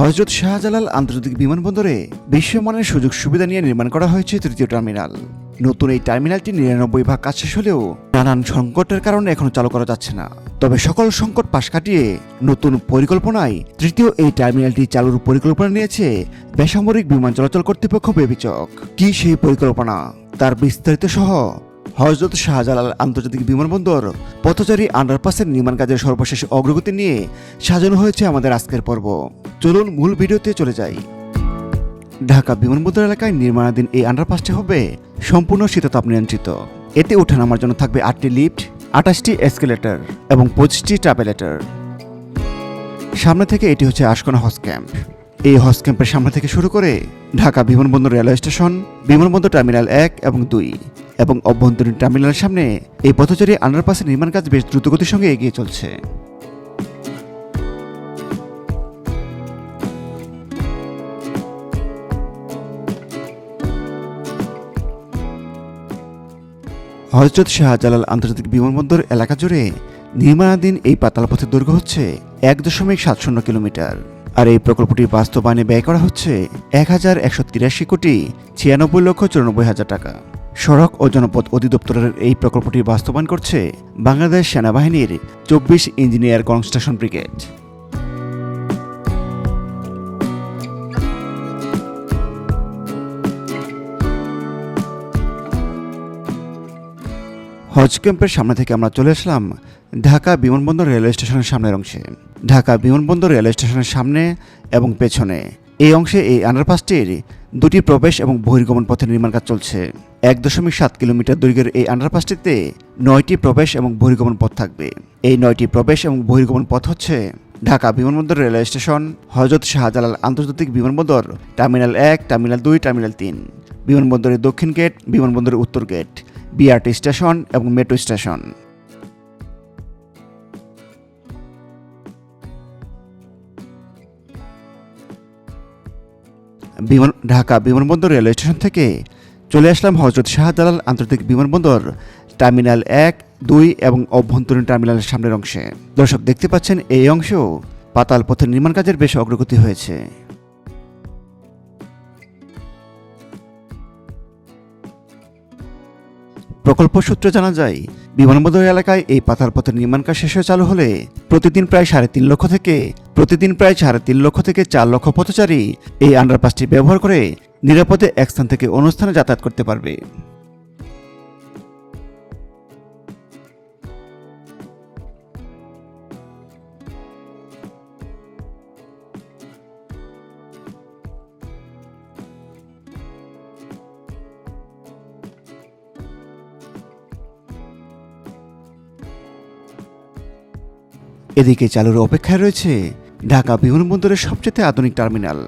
হজরত শাহজালাল আন্তর্জাতিক বিমানবন্দরে বিশ্বমানের সুযোগ সুবিধা নিয়ে নির্মাণ করা হয়েছে তৃতীয় টার্মিনাল। নতুন এই টার্মিনালটি নিরানব্বই ভাগ কাজ শেষ হলেও নানান সংকটের কারণে এখনও চালু করা যাচ্ছে না। তবে সকল সংকট পাশ কাটিয়ে নতুন পরিকল্পনায় তৃতীয় এই টার্মিনালটি চালুর পরিকল্পনা নিয়েছে বেসামরিক বিমান চলাচল কর্তৃপক্ষ বেবিচক। কি সেই পরিকল্পনা? তার বিস্তারিত সহ হজরত শাহজালাল আন্তর্জাতিক বিমানবন্দর, পথচারী আন্ডারপাসের নির্মাণ কাজের সর্বশেষ অগ্রগতি নিয়ে সাজানো হয়েছে আমাদের আজকের পর্ব। চলুন মূল ভিডিওতে চলে যাই। ঢাকা বিমানবন্দর এলাকায় নির্মাণাধীন এই আন্ডারপাসটি হবে সম্পূর্ণ শীততাপ নিয়ন্ত্রিত। এতে ওঠানামার জন্য থাকবে আটটি লিফট, আঠাশটি এসকেলেটর এবং পঁচিশটি ট্রাভেলেটর। সামনে থেকে এটি হচ্ছে আশকোনা হজ ক্যাম্প। এই হজ ক্যাম্পের সামনে থেকে শুরু করে ঢাকা বিমানবন্দর রেলওয়ে স্টেশন, বিমানবন্দর টার্মিনাল এক এবং দুই। এবং অভ্যন্তরীণ টার্মিনালের সামনে এই পথচারী আন্ডারপাসের নির্মাণ কাজ বেশ দ্রুতগতির সঙ্গে এগিয়ে চলছে। হজরত শাহজালাল আন্তর্জাতিক বিমানবন্দর এলাকা জুড়ে নির্মাণাধীন এই পাতাল পথের দৈর্ঘ্য হচ্ছে এক দশমিক সাত শূন্য কিলোমিটার। আর এই প্রকল্পটি বাস্তবায়নে ব্যয় করা হচ্ছে এক হাজার একশো তিরাশি কোটি ছিয়ানব্বই লক্ষ চুরানব্বই হাজার টাকা। সড়ক ও জনপথ অধিদপ্তরের এই প্রকল্পটি বাস্তবায়ন করছে বাংলাদেশ সেনাবাহিনীর চব্বিশ ইঞ্জিনিয়ার কনস্ট্রাকশন ব্রিগেড। হজ ক্যাম্পের সামনে থেকে আমরা চলে আসলাম ঢাকা বিমানবন্দর রেলওয়ে স্টেশনের সামনের অংশে। ঢাকা বিমানবন্দর রেলওয়ে স্টেশনের সামনে এবং পেছনে। এই অংশে এই আন্ডারপাসটির দুটি প্রবেশ এবং বহির্গমন পথের নির্মাণ কাজ চলছে। এক দশমিক সাত কিলোমিটার দৈর্ঘ্যের এই আন্ডারপাসটিতে নয়টি প্রবেশ এবং বহির্গমন পথ থাকবে। এই নয়টি প্রবেশ এবং বহির্গমন পথ হচ্ছে ঢাকা বিমানবন্দর রেলওয়ে স্টেশন, হজরত শাহজালাল আন্তর্জাতিক বিমানবন্দর, টার্মিনাল এক, টার্মিনাল দুই, টার্মিনাল তিন। বিমানবন্দরের দক্ষিণ গেট বিমানবন্দরের উত্তর গেট বিআরটি স্টেশন এবং মেট্রো স্টেশন। বিমান ঢাকা বিমানবন্দর রেলওয়ে স্টেশন থেকে চলে আসলাম হজরত শাহজালাল আন্তর্জাতিক বিমানবন্দর, টার্মিনাল এক, দুই এবং অভ্যন্তরীণ টার্মিনালের সামনের অংশে। দর্শক, দেখতে পাচ্ছেন এই অংশেও পাতাল পথের নির্মাণ কাজের বেশ অগ্রগতি হয়েছে। প্রকল্প সূত্রে জানা যায়, বিমানবন্দর এলাকায় এই পাতাল পথের নির্মাণ কাজ শেষ হয়ে চালু হলে প্রতিদিন প্রায় সাড়ে তিন লক্ষ থেকে, প্রতিদিন প্রায় সাড়ে তিন লক্ষ থেকে চার লক্ষ পথচারী এই আন্ডারপাসটি ব্যবহার করে নিরাপদে এক স্থান থেকে অন্য স্থানে যাতায়াত করতে পারবে। এদিকে চালুর অপেক্ষায় রয়েছে ঢাকা বিমানবন্দরের সবচেয়ে আধুনিক টার্মিনাল।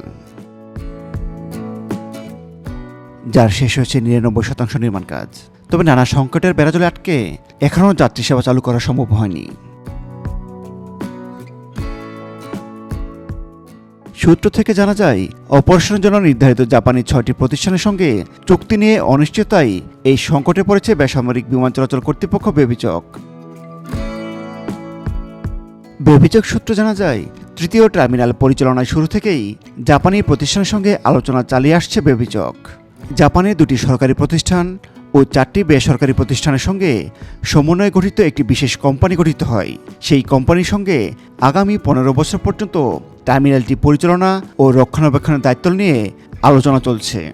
যার শেষ হয়েছে নিরানব্বই শতাংশ নির্মাণ কাজ। তবে নানা সংকটের বেড়াজলে আটকে এখনও যাত্রী সেবা চালু করা সম্ভব হয়নি। সূত্র থেকে জানা যায়, অপারেশনের জন্য নির্ধারিত জাপানি ছয়টি প্রতিষ্ঠানের সঙ্গে চুক্তি নিয়ে অনিশ্চয়তায় এই সংকটে পড়েছে বেসামরিক বিমান চলাচল কর্তৃপক্ষ বেবিচক। বেবিচক সূত্র জানা যায়, তৃতীয় টার্মিনাল পরিচালনায় শুরু থেকেই জাপানি প্রতিষ্ঠানের সঙ্গে আলোচনা চালিয়ে আসছে বেবিচক। জাপানের দুটি সরকারি প্রতিষ্ঠান ও চারটি বেসরকারি প্রতিষ্ঠানের সঙ্গে সমন্বয়ে গঠিত একটি বিশেষ কোম্পানি গঠিত হয়। সেই কোম্পানির সঙ্গে আগামী পনেরো বছর পর্যন্ত টার্মিনালটি পরিচালনা ও রক্ষণাবেক্ষণের দায়িত্ব নিয়ে আলোচনা চলছে।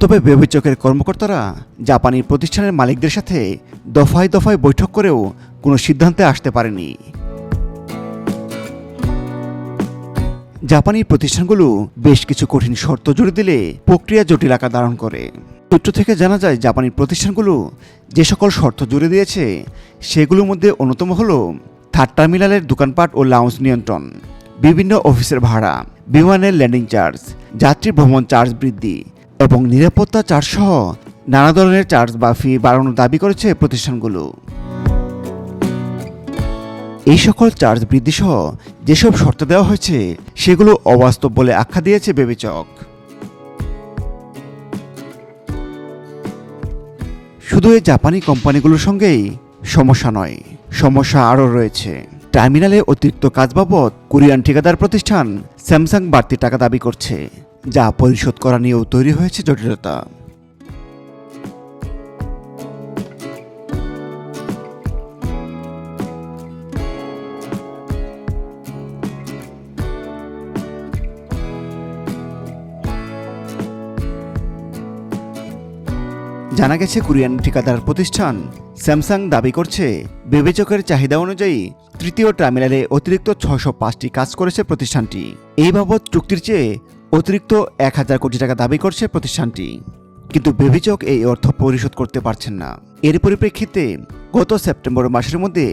তবে বেবিচকের কর্মকর্তারা জাপানি প্রতিষ্ঠানের মালিকদের সাথে দফায় দফায় বৈঠক করেও কোনো সিদ্ধান্তে আসতে পারেনি। জাপানি প্রতিষ্ঠানগুলো বেশ কিছু কঠিন শর্ত জুড়ে দিলে প্রক্রিয়া জটিল আকার ধারণ করে। সূত্র থেকে জানা যায়, জাপানি প্রতিষ্ঠানগুলো যে সকল শর্ত জুড়ে দিয়েছে, সেগুলোর মধ্যে অন্যতম হল থার্ড টার্মিনালের দোকানপাট ও লাউঞ্জ নিয়ন্ত্রণ, বিভিন্ন অফিসের ভাড়া, বিমানের ল্যান্ডিং চার্জ যাত্রী ভ্রমণ চার্জ বৃদ্ধি এবং নিরাপত্তা চার্জ সহ নানা ধরনের চার্জ বা ফি বাড়ানোর দাবি করেছে প্রতিষ্ঠানগুলো। এই সকল চার্জ বৃদ্ধি সহ যেসব শর্ত দেওয়া হয়েছে, সেগুলো অবাস্তব বলে আখ্যা দিয়েছে বেবিচক। শুধু এই জাপানি কোম্পানিগুলোর সঙ্গেই সমস্যা নয়, সমস্যা আরও রয়েছে। টার্মিনালে অতিরিক্ত কাজ বাবদ কোরিয়ান ঠিকাদার প্রতিষ্ঠান স্যামসাং বাড়তি টাকা দাবি করছে, যা পরিশোধ করা নিয়েও তৈরি হয়েছে জটিলতা। জানা গেছে কোরিয়ান ঠিকাদার প্রতিষ্ঠান স্যামসাং দাবি করছে, বিবেচকের চাহিদা অনুযায়ী তৃতীয় টার্মিনালে অতিরিক্ত ছশো পাঁচটি কাজ করেছে প্রতিষ্ঠানটি। এই বাবদ চুক্তির চেয়ে অতিরিক্ত এক হাজার কোটি টাকা দাবি করছে প্রতিষ্ঠানটি। কিন্তু বিবেচক এই অর্থ পরিশোধ করতে পারছেন না। এর পরিপ্রেক্ষিতে গত সেপ্টেম্বর মাসের মধ্যে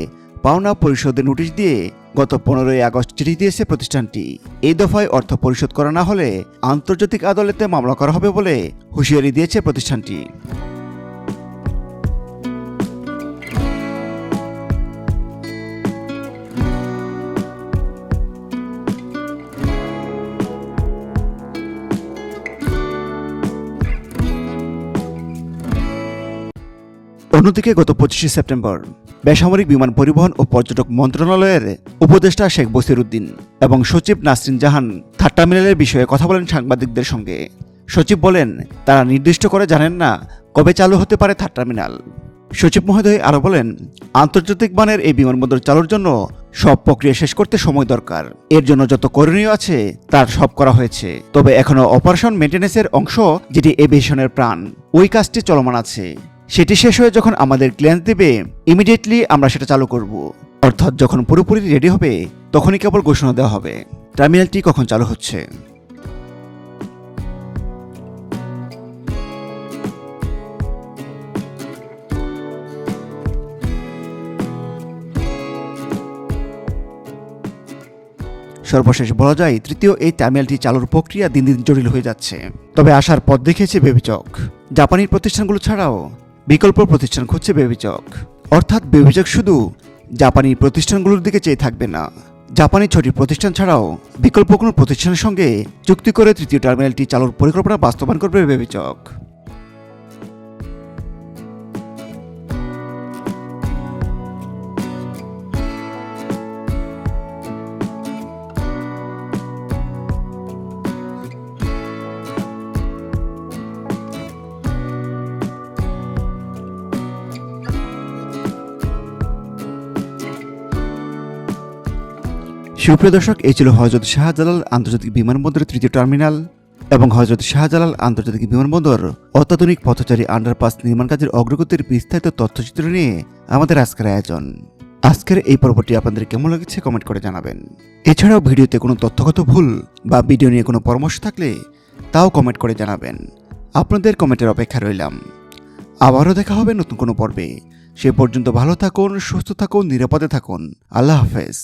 পাওনা পরিশোধের নোটিশ দিয়ে গত পনেরোই আগস্ট চিঠি দিয়েছে প্রতিষ্ঠানটি। এই দফায় অর্থ পরিশোধ করা না হলে আন্তর্জাতিক আদালতে মামলা করা হবে বলে হুঁশিয়ারি দিয়েছে প্রতিষ্ঠানটি। অন্যদিকে গত পঁচিশে সেপ্টেম্বর বেসামরিক বিমান পরিবহন ও পর্যটক মন্ত্রণালয়ের উপদেষ্টা শেখ বসির উদ্দিন এবং সচিব নাসরিন জাহান থার্ড টার্মিনালের বিষয়ে কথা বলেন সাংবাদিকদের সঙ্গে। সচিব বলেন, তারা নির্দিষ্ট করে জানেন না কবে চালু হতে পারে থার্ড টার্মিনাল। সচিব মহোদয় আরও বলেন, আন্তর্জাতিক মানের এই বিমানবন্দর চালুর জন্য সব প্রক্রিয়া শেষ করতে সময় দরকার। এর জন্য যত করণীয় আছে, তার সব করা হয়েছে। তবে এখনও অপারেশন মেনটেন্যান্সের অংশ যেটি এভিয়েশনের প্রাণ। ওই কাজটি চলমান আছে। সেটি শেষ হয়ে যখন আমাদের ক্লিয়ারেন্স দেবে ইমিডিয়েটলি আমরা সেটা চালু করব। অর্থাৎ যখন পুরোপুরি রেডি হবে, তখনই কেবল ঘোষণা দেওয়া হবে। টার্মিনালটি কখন চালু হচ্ছে? সর্বশেষ বলা যায়, তৃতীয় এই টার্মিনালটি চালুর প্রক্রিয়া দিন দিন জটিল হয়ে যাচ্ছে। তবে আসার পথ দেখেছে বেবিচক জাপানির প্রতিষ্ঠানগুলো ছাড়াও বিকল্প প্রতিষ্ঠান খুঁজছে বেবিচক। অর্থাৎ বেবিচক শুধু জাপানি প্রতিষ্ঠানগুলোর দিকে চেয়ে থাকবে না। জাপানি ছটি প্রতিষ্ঠান ছাড়াও বিকল্প কোনো প্রতিষ্ঠানের সঙ্গে চুক্তি করে তৃতীয় টার্মিনালটি চালুর পরিকল্পনা বাস্তবায়ন করবে বেবিচক। সুপ্রিয় দর্শক, এই ছিল হজরত শাহজালাল আন্তর্জাতিক বিমানবন্দরের তৃতীয় টার্মিনাল এবং হজরত শাহজালাল আন্তর্জাতিক বিমানবন্দর অত্যাধুনিক পথচারী আন্ডারপাস নির্মাণ কাজের অগ্রগতির বিস্তারিত তথ্যচিত্র নিয়ে আমাদের আজকের আয়োজন। আজকের এই পর্বটি আপনাদের কেমন লেগেছে কমেন্ট করে জানাবেন। এছাড়াও ভিডিওতে কোনো তথ্যগত ভুল বা ভিডিও নিয়ে কোনো পরামর্শ থাকলে তাও কমেন্ট করে জানাবেন। আপনাদের কমেন্টের অপেক্ষা রইলাম। আবারও দেখা হবে নতুন কোনো পর্বে। সে পর্যন্ত ভালো থাকুন, সুস্থ থাকুন, নিরাপদে থাকুন। আল্লাহ হাফেজ।